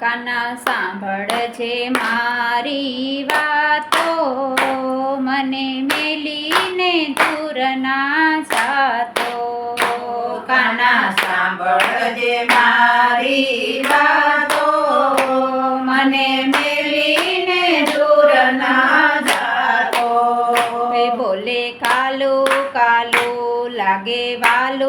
કાના સાંભળ મારી વાતો મને મેલીને દૂર ના સાતો કાના સાંભળ જે મારી વાતો મને મેલીને દૂર ના જાતો. બોલે કાલો કાલો લાગે વાલો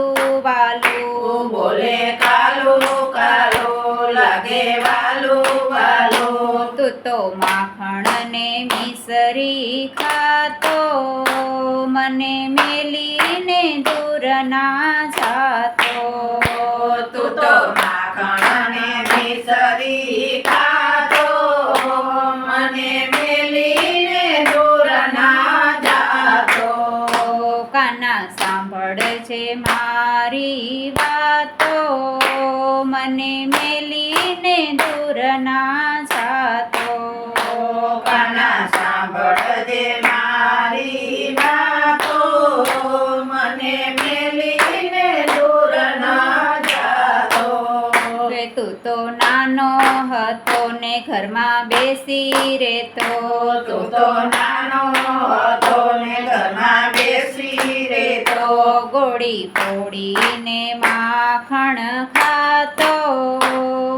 વાલો વાલો. તું તો માખણ ને મિસરી ખાતો. મને મેલીને દૂર ના જાતો. તું તો માખણ ને મિસરી ખાતો. મને મેલીને દૂર ના જાતો. કાના સાંભળ છે મારી વાતો. મને મેલીને દૂર ના જાતો કાના સાંભળ મારી હતો ને ઘરમાં બેસી રહેતો. તું તો નાનો હતો ને ઘરમાં બેસી રહેતો. ગોળી ફોડીને માખણ ખાતો.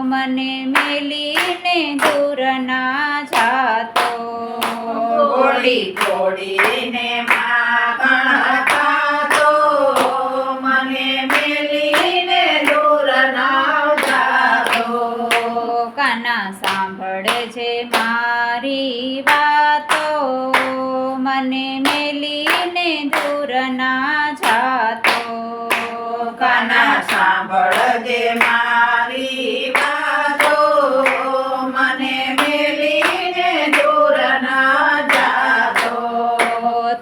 મને મેલીને દૂર ના જાતો. ગોળી ફોડીને વાતો મને મેલીને દૂર ના જાતો. કાના સાંભળજે મારી વાતો. મને મેલીને દૂર ના જાતો.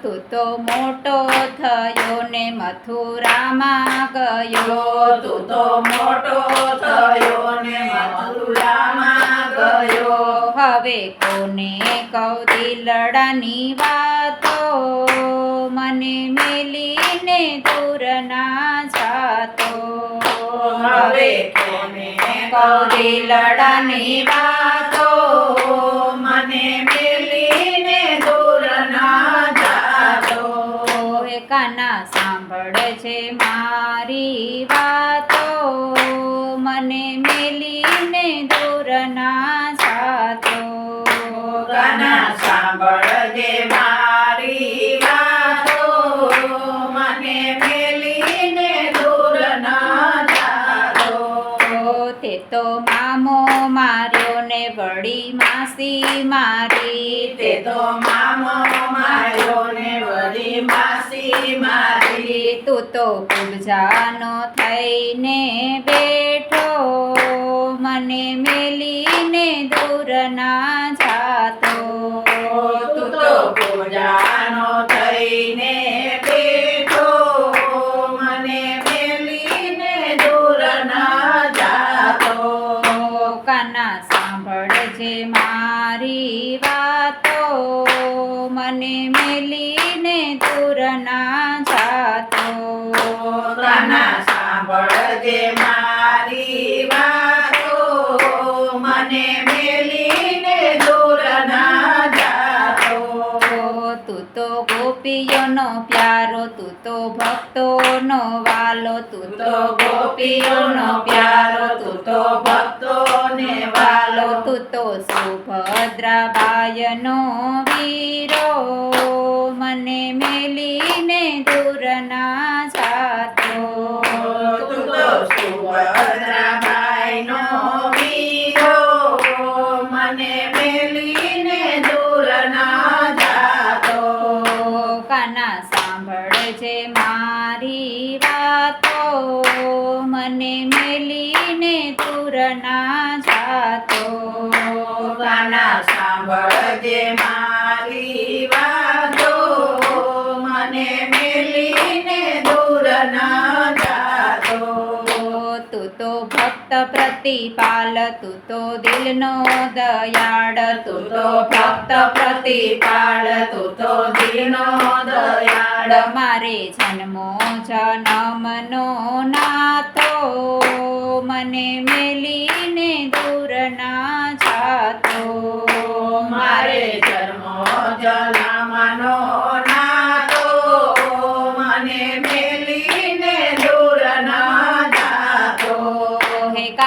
તું તો મોટો થયો ને મથુરામાં ગયો. તું તો મોટો થયો ને મથુરામાં હવે કોને કહું દિલડાની વાતો? મને મેલીને દૂર ના જાતો. હવે કોને કૌરી લડાની વાતો? મને મેલીને દૂર ના જાતો. કાના સાંભળે છે મારી વાતો? મને મેલીને દૂર ના તે મામો માર્યો ને વળી માસી મારી. તે તો મામો માર્યો ને વળી માસી મારી. તું તો પૂજાનો થઈને બેઠો. મને મેલીને દૂર ના જાતો. કાના સાંભળ છે મારી વાતો. મને મેલીને દૂર ના જાતો. કાના સાંભળજે પ્યારો તું તો ભક્તોનો વાલો તું તું ગોપીઓનો પ્યારો તું, તો ભક્તોને વાલો તું, તો સુભદ્રાબાયનો વીરો. મને મેલીને દૂર મને મેલીને તુરના જાતો. ગાના સાંભળજે મારી ભક્ત પ્રતિપાલ, તું તો દિલનો દયાળ, તું તો ભક્ત પ્રતિપાળ તું તો દીનો દયાળ. મારે જન્મો જન્મનો નાતો મને મેલીને દૂર ના જાતો. મારે જન્મ જન્મનો નાતો મને મેલીને દૂર ના જાતો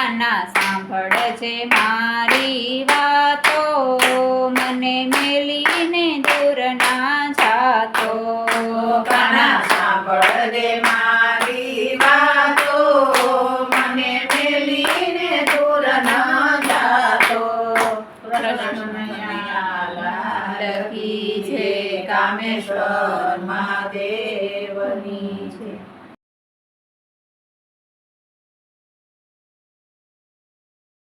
હે સાંભળે છે મારી વાતો. મને મેલીને દૂર ના જાતો. કાના સાંભળજે મારી વાતો. મને મેલીને દૂર ના જાતો. છે કામેશ્વર